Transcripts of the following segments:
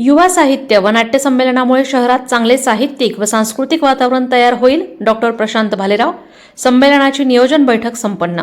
युवा साहित्य व नाट्य संमेलनामुळे शहरात चांगले साहित्यिक व सांस्कृतिक वातावरण तयार होईल डॉक्टर प्रशांत भालेराव. संमेलनाची नियोजन बैठक संपन्न.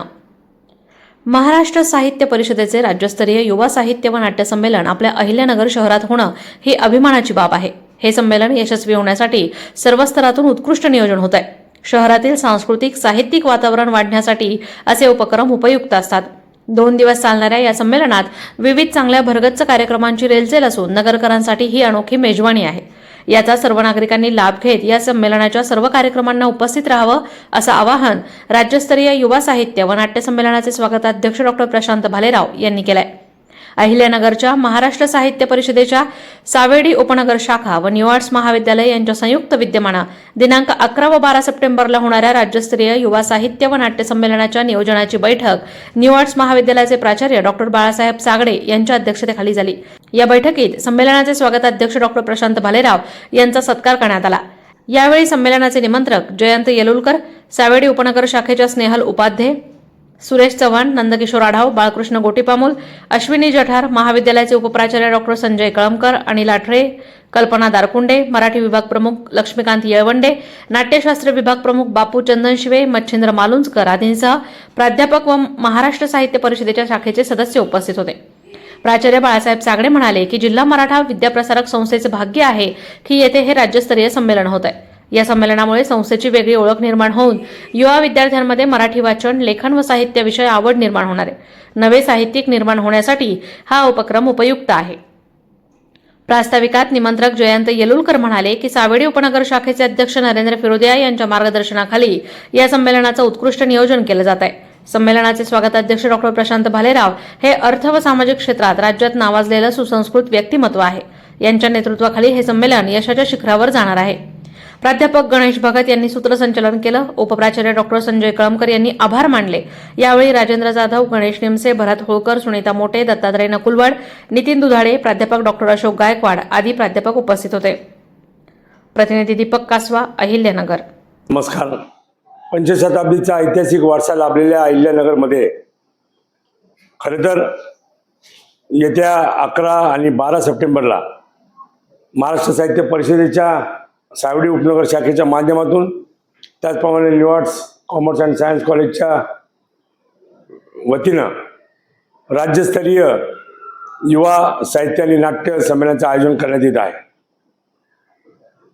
महाराष्ट्र साहित्य परिषदेचे राज्यस्तरीय युवा साहित्य व नाट्य संमेलन आपल्या अहिल्यानगर शहरात होणं ही अभिमानाची बाब आहे. हे संमेलन यशस्वी होण्यासाठी सर्व स्तरातून उत्कृष्ट नियोजन होत आहे शहरातील सांस्कृतिक साहित्यिक वातावरण वाढण्यासाठी असे उपक्रम उपयुक्त असतात. दोन दिवस चालणाऱ्या या संमेलनात विविध चांगल्या भरगच्च कार्यक्रमांची रेलचेल असून नगरकरांसाठी ही अनोखी मेजवानी आहे. याचा सर्व नागरिकांनी लाभ घेत या संमेलनाच्या सर्व कार्यक्रमांना उपस्थित राहावं असं आवाहन राज्यस्तरीय युवा साहित्य व नाट्य संमेलनाचे स्वागताध्यक्ष डॉक्टर प्रशांत भालेराव यांनी केलं आहे अहिल्यानगरच्या महाराष्ट्र साहित्य परिषदेच्या सावेडी उपनगर शाखा व निवाड्स महाविद्यालय यांच्या संयुक्त विद्यमानं दिनांक अकरा व बारा सप्टेंबरला होणाऱ्या राज्यस्तरीय युवा साहित्य व नाट्य संमेलनाच्या नियोजनाची बैठक निवाड्स महाविद्यालयाचे प्राचार्य डॉक्टर बाळासाहेब सागडे यांच्या अध्यक्षतेखाली झाली. या बैठकीत संमेलनाचे स्वागताध्यक्ष डॉक्टर प्रशांत भालेराव यांचा सत्कार करण्यात आला. यावेळी संमेलनाचे निमंत्रक जयंत येलुलकर सावेडी उपनगर शाखेच्या स्नेहल उपाध्ये सुरेश चव्हाण नंदकिशोर आढाव बाळकृष्ण गोटीपामूल अश्विनी जठार महाविद्यालयाचे उपप्राचार्य डॉक्टर संजय कळमकर आणि लाठरे कल्पना दारकुंडे मराठी विभाग प्रमुख लक्ष्मीकांत येळवंडे नाट्यशास्त्र विभाग प्रमुख बापू चंदनशिवे मच्छिंद्र मालुंजकर आदींसह प्राध्यापक व महाराष्ट्र साहित्य परिषदेच्या शाखेचे सदस्य उपस्थित होते. प्राचार्य बाळासाहेब सागडे म्हणाले की जिल्हा मराठा विद्याप्रसारक संस्थेचे भाग्य आहे की येथे हे राज्यस्तरीय संमेलन होत आहे या संमेलनामुळे संस्थेची वेगळी ओळख निर्माण होऊन युवा विद्यार्थ्यांमध्ये मराठी वाचन लेखन व साहित्याविषयी आवड निर्माण होणार आहे. नवे साहित्यिक निर्माण होण्यासाठी हा उपक्रम उपयुक्त आहे. प्रास्ताविकात निमंत्रक जयंत येलुलकर म्हणाले की सावेडी उपनगर शाखेचे अध्यक्ष नरेंद्र फिरोदिया यांच्या मार्गदर्शनाखाली या संमेलनाचं उत्कृष्ट नियोजन केलं जात आहे. संमेलनाचे स्वागताध्यक्ष डॉक्टर प्रशांत भालेराव हे अर्थ व सामाजिक क्षेत्रात राज्यात नावाजलेलं सुसंस्कृत व्यक्तिमत्व आहे. यांच्या नेतृत्वाखाली हे संमेलन यशाच्या शिखरावर जाणार आहे. प्राध्यापक गणेश भगत यांनी सूत्रसंचलन केलं. उपप्राचार्य डॉक्टर संजय कळमकर यांनी आभार मानले. यावेळी राजेंद्र जाधव गणेश निमसे भरत होळकर सुनीता मोटे दत्तात्रय नकुलवाड नितीन दुधाडे प्राध्यापक डॉक्टर अशोक गायकवाड आदी प्राध्यापक उपस्थित होते. प्रतिनिधी दीपक कासवा अहिल्यानगर. नमस्कार. पंचशताब्दीचा ऐतिहासिक वारसा लाभलेल्या अहिल्यानगरमध्ये खरं तर येत्या अकरा आणि बारा सप्टेंबरला महाराष्ट्र साहित्य परिषदेच्या सावडी उपनगर शाखेच्या माध्यमातून त्याचप्रमाणे न्यू कॉमर्स अँड सायन्स कॉलेजच्या वतीनं राज्यस्तरीय युवा साहित्य आणि नाट्य संमेलनाचं आयोजन करण्यात येत आहे.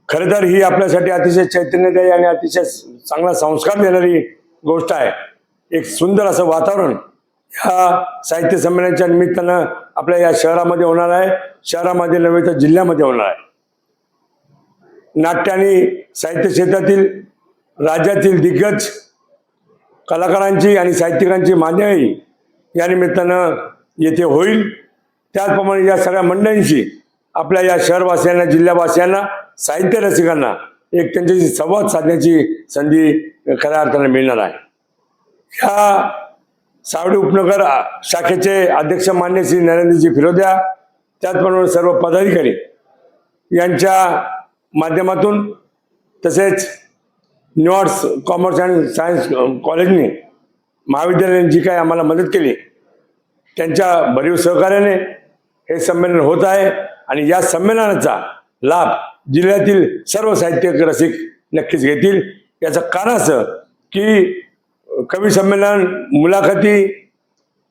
खरं तर ही आपल्यासाठी अतिशय चैतन्यदायी आणि अतिशय चांगला संस्कार देणारी गोष्ट आहे. एक सुंदर असं वातावरण ह्या साहित्य संमेलनाच्या निमित्तानं आपल्या या शहरामध्ये होणार आहे. शहरामध्ये नव्हे तर जिल्ह्यामध्ये होणार आहे. नाट्य आणि साहित्य क्षेत्रातील राज्यातील दिग्गज कलाकारांची आणि साहित्यिकांची मान्यही या निमित्तानं येथे होईल. त्याचप्रमाणे या सगळ्या मंडळींशी आपल्या या शहरवासियांना जिल्हावासियांना साहित्य रसिकांना एक त्यांच्याशी संवाद साधण्याची संधी खऱ्या अर्थानं मिळणार आहे. ह्या सावडी उपनगर शाखेचे अध्यक्ष मान्य श्री नरेंद्रजी फिरोद्या त्याचप्रमाणे सर्व पदाधिकारी यांच्या माध्यमातून तसेच न्यू कॉमर्स अँड सायन्स कॉलेजने महाविद्यालयाने जी काही आम्हाला मदत केली त्यांच्या भरीव सहकार्याने हे संमेलन होत आहे आणि या संमेलनाचा लाभ जिल्ह्यातील सर्व साहित्य रसिक नक्कीच घेतील. याचं कारण असं की कवी संमेलन मुलाखती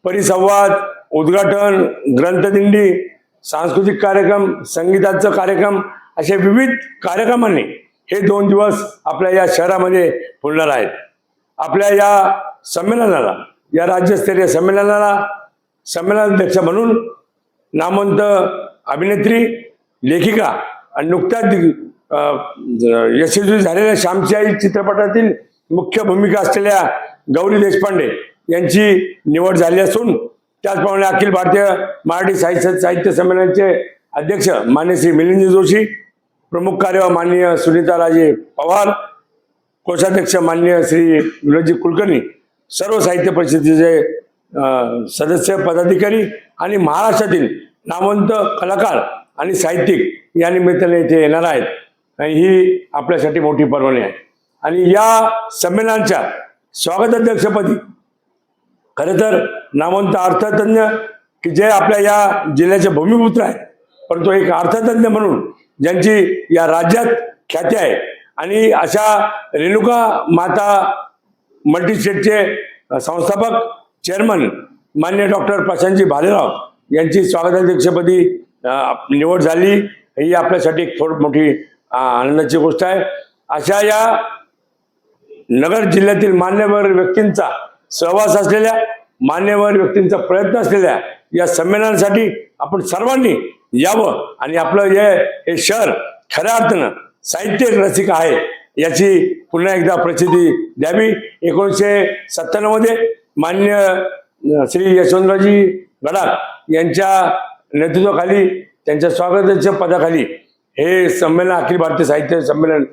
परिसंवाद उद्घाटन ग्रंथदिंडी सांस्कृतिक कार्यक्रम संगीताचं कार्यक्रम असे विविध कार्यक्रमांनी हे दोन दिवस आपल्या या शहरामध्ये फुलणार आहेत. आपल्या या संमेलनाला या राज्यस्तरीय संमेलनाला संमेलनाध्यक्ष म्हणून नामवंत अभिनेत्री लेखिका आणि नुकत्याच यशस्वी झालेल्या श्यामची आई चित्रपटातील मुख्य भूमिका असलेल्या गौरी देशपांडे यांची निवड झाली असून त्याचप्रमाणे अखिल भारतीय मराठी साहित्य साहित्य संमेलनाचे अध्यक्ष मान्य श्री मिलिंद जोशी प्रमुख कार्य माननीय सुनीताराजे पवार कोषाध्यक्ष मान्य श्री विनोदजी कुलकर्णी सर्व साहित्य परिषदेचे सदस्य पदाधिकारी आणि महाराष्ट्रातील नामवंत कलाकार आणि साहित्यिक या निमित्ताने इथे येणार आहेत. आणि ही आपल्यासाठी मोठी पर्वणी आहे. आणि या संमेलनाच्या स्वागताध्यक्षपदी खरं तर नामवंत अर्थतज्ञ की जे आपल्या या जिल्ह्याचे भूमिपुत्र आहेत परंतु एक अर्थतज्ञ म्हणून ज्यांची या राज्यात ख्याती आहे. आणि अशा रेणुका माता मल्टीस्टेटचे संस्थापक चेअरमन मान्य डॉक्टर प्रशांतजी भालेराव यांची स्वागताध्यक्षपदी निवड झाली. ही आपल्यासाठी एक थोड मोठी आनंदाची गोष्ट आहे. अशा या नगर जिल्ह्यातील मान्यवर व्यक्तींचा सहवास असलेल्या मान्यवर व्यक्तींचा प्रयत्न असलेल्या या संमेलनासाठी आपण सर्वांनी यावं. आणि आपलं हे हे शहर खऱ्या अर्थानं साहित्य रसिक आहे याची पुन्हा एकदा प्रसिद्धी द्यावी. एकोणीसशे सत्त्याण्णवमध्ये मान्य श्री यशवंतरावजी गडाख यांच्या नेतृत्वाखाली त्यांच्या स्वागताच्या पदाखाली हे संमेलन अखिल भारतीय साहित्य संमेलन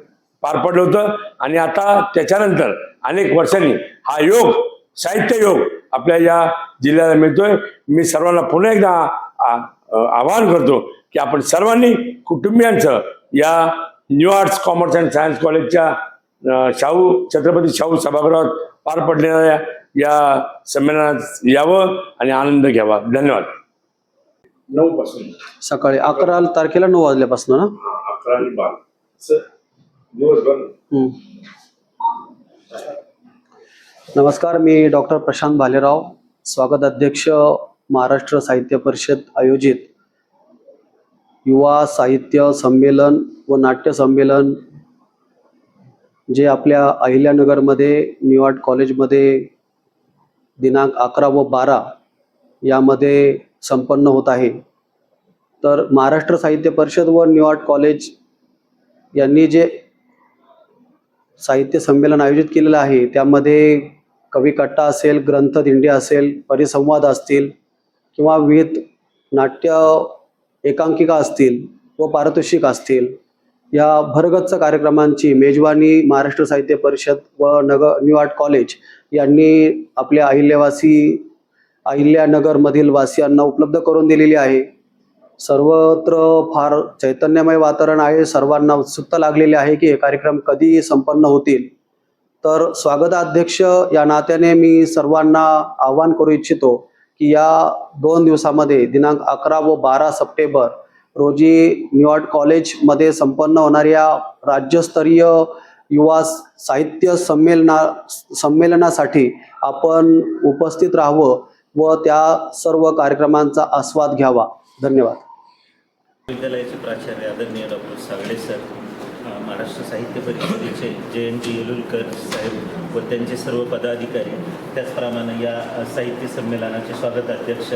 पार पडलं होतं. आणि आता त्याच्यानंतर अनेक वर्षांनी हा योग साहित्य योग आपल्या या जिल्ह्याला मिळतोय. मी सर्वांना पुन्हा एकदा आवाहन करतो की आपण सर्वांनी कुटुंबियांचं या new arts commerce and science कॉलेजच्या शाहू छत्रपती शाहू सभागृहात पार पडणाऱ्या या संमेलनात यावं आणि आनंद घ्यावा. धन्यवाद. नऊ पासून. सकाळी अकरा तारखेला नऊ वाजल्यापासून ना? अकरा आणि बारा. दिवसभर. नमस्कार मी डॉक्टर प्रशांत भालेराव स्वागत अध्यक्ष महाराष्ट्र साहित्य परिषद आयोजित युवा साहित्य संमेलन व नाट्य संमेलन जे आपल्या अहिल्यानगरमध्ये न्यूयॉर्क कॉलेजमध्ये दिनांक अकरा व बारा यामध्ये संपन्न होत आहे. तर महाराष्ट्र साहित्य परिषद व न्यूयॉर्क कॉलेज यांनी जे साहित्य संमेलन आयोजित केलेलं आहे त्यामध्ये कविकट्टा असेल ग्रंथ दिंडी असेल परिसंवाद असतील किंवा विविध नाट्य एकांकिका असतील व पारितोषिक असतील या भरगच्च कार्यक्रमांची मेजवानी महाराष्ट्र साहित्य परिषद व नगर आर्ट कॉलेज यांनी आपल्या अहिल्यावासी अहिल्यानगरमधील वासियांना उपलब्ध करून दिलेली आहे. सर्वत्र फार चैतन्यमय वातावरण आहे. सर्वांना उत्सुकता लागलेली आहे की हे कार्यक्रम कधी संपन्न होतील. तर स्वागताध्यक्ष या नात्याने मी सर्वांना आवाहन करू इच्छितो की या दोन दिवसामध्ये दिनांक अकरा व बारा सप्टेंबर रोजी न्यूयॉर्क कॉलेजमध्ये संपन्न होणाऱ्या राज्यस्तरीय युवा साहित्य संमेलना संमेलनासाठी आपण उपस्थित राहावं व त्या सर्व कार्यक्रमांचा आस्वाद घ्यावा. धन्यवाद. विद्यालयाचे प्राचार्य आदरणीय डॉक्टर सागडे सर महाराष्ट्र साहित्य परिषदेचे जयंती येलुलकर साहेब व त्यांचे सर्व पदाधिकारी त्याचप्रमाणे या साहित्य संमेलनाचे स्वागत अध्यक्ष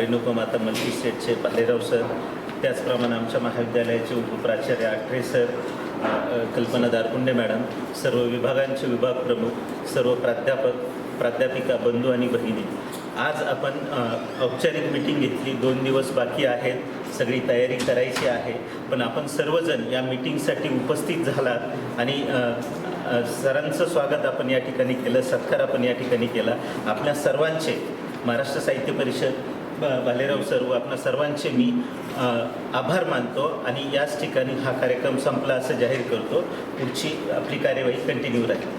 रेणुका माता मल्टी शेठचे भालेराव सर त्याचप्रमाणे आमच्या महाविद्यालयाचे उपप्राचार्य आठरे सर कल्पना दारकुंडे मॅडम सर्व विभागांचे विभाग प्रमुख सर्व प्राध्यापक प्राध्यापिका बंधू आणि बहिणी. आज आपण औपचारिक मिटिंग घेतली. दोन दिवस बाकी आहेत. सगळी तयारी करायची आहे. पण आपण सर्वजण या मिटिंगसाठी उपस्थित झालात आणि सरांचं स्वागत आपण या ठिकाणी केलं सत्कार आपण या ठिकाणी केला. आपल्या सर्वांचे महाराष्ट्र साहित्य परिषद भालेराव सर व आपल्या सर्वांचे मी आभार मानतो आणि याच ठिकाणी हा कार्यक्रम संपला असं जाहीर करतो. पुढची आपली कार्यवाही कंटिन्यू राहील.